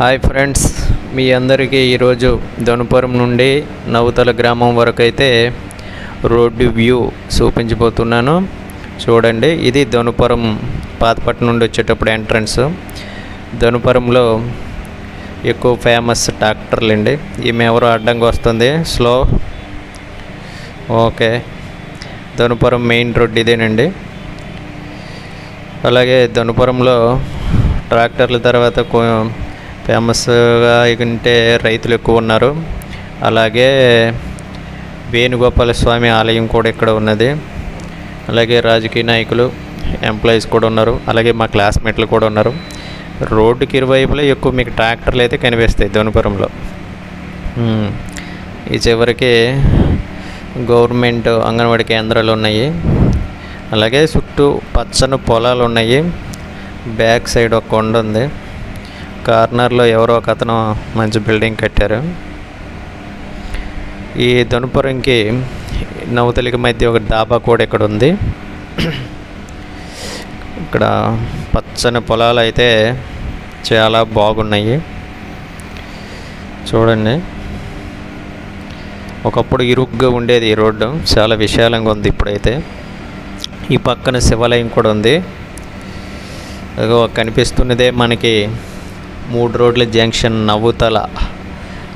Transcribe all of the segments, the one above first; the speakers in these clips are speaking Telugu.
హాయ్ ఫ్రెండ్స్ మీ అందరికీ ఈరోజు ధనుపురం నుండి నవ్వుతల గ్రామం వరకు అయితే రోడ్డు వ్యూ చూపించబోతున్నాను. చూడండి ఇది ధనుపురం పాతపట్నం నుండి వచ్చేటప్పుడు ఎంట్రన్స్. ధనుపురంలో ఎక్కువ ఫేమస్ ట్రాక్టర్లు అండి ఈమె ఎవరో అడ్డంగా వస్తుంది. Slow. Okay. Dhanupuram main road ఇదేనండి. అలాగే ధనుపురంలో ట్రాక్టర్ల తర్వాత కొ- ఫేమస్గా ఉంటే రైతులు ఎక్కువ ఉన్నారు. అలాగే వేణుగోపాల స్వామి ఆలయం కూడా ఇక్కడ ఉన్నది. అలాగే రాజకీయ నాయకులు ఎంప్లాయీస్ కూడా ఉన్నారు. అలాగే మా క్లాస్మేట్లు కూడా ఉన్నారు. రోడ్డుకి ఇరువైపులా ఎక్కువ మీకు ట్రాక్టర్లు అయితే కనిపిస్తాయి ధనుపురంలో. ఈ చివరికి గవర్నమెంట్ అంగన్వాడీ కేంద్రాలు ఉన్నాయి. అలాగే చుట్టూ పచ్చని పొలాలు ఉన్నాయి. బ్యాక్ సైడ్ ఒక కొండ ఉంది. కార్నర్లో ఎవరో ఒక అతను మంచి బిల్డింగ్ కట్టారు. ఈ ధనుపురంకి నవతలికి మధ్య ఒక డాబా కూడా ఇక్కడ ఉంది. ఇక్కడ పచ్చని పొలాలు అయితే చాలా బాగున్నాయి. చూడండి. ఒకప్పుడు ఇరుగ్గా ఉండేది ఈ రోడ్డు. చాలా విశాలంగా ఉంది ఇప్పుడైతే. ఈ పక్కన శివాలయం కూడా ఉంది. కనిపిస్తున్నదే మనకి మూడు రోడ్ల జంక్షన్ నవ్వుతల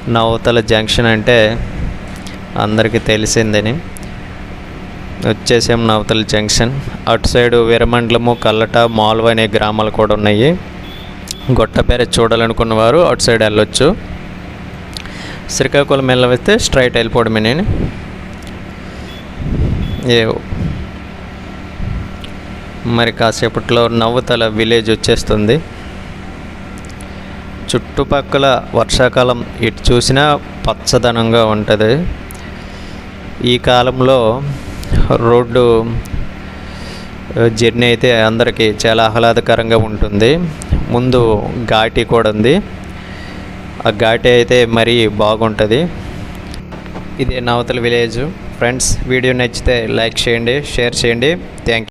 నవ్వుతల జంక్షన్ అంటే అందరికీ తెలిసిందని. వచ్చేసాం నవతల జంక్షన్. అటు సైడు వీరమండలము కల్లట మాల్వ అనే గ్రామాలు కూడా ఉన్నాయి. గొట్టపేర చూడాలనుకున్న వారు అటు సైడ్ వెళ్ళొచ్చు. శ్రీకాకుళం వెళ్ళవస్తే స్ట్రైట్ వెళ్ళిపోవడమే నేను. ఏ మరి కాసేపట్లో నవ్వుతల విలేజ్ వచ్చేస్తుంది. చుట్టుపక్కల వర్షాకాలం ఎటు చూసినా పచ్చదనంగా ఉంటుంది. ఈ కాలంలో రోడ్డు జర్నీ అయితే అందరికీ చాలా ఆహ్లాదకరంగా ఉంటుంది. ముందు ఘాటి కూడా ఉంది. ఆ ఘాటి అయితే మరీ బాగుంటుంది. ఇదే నవతల విలేజ్. ఫ్రెండ్స్ వీడియో నచ్చితే లైక్ చేయండి షేర్ చేయండి. Thank you.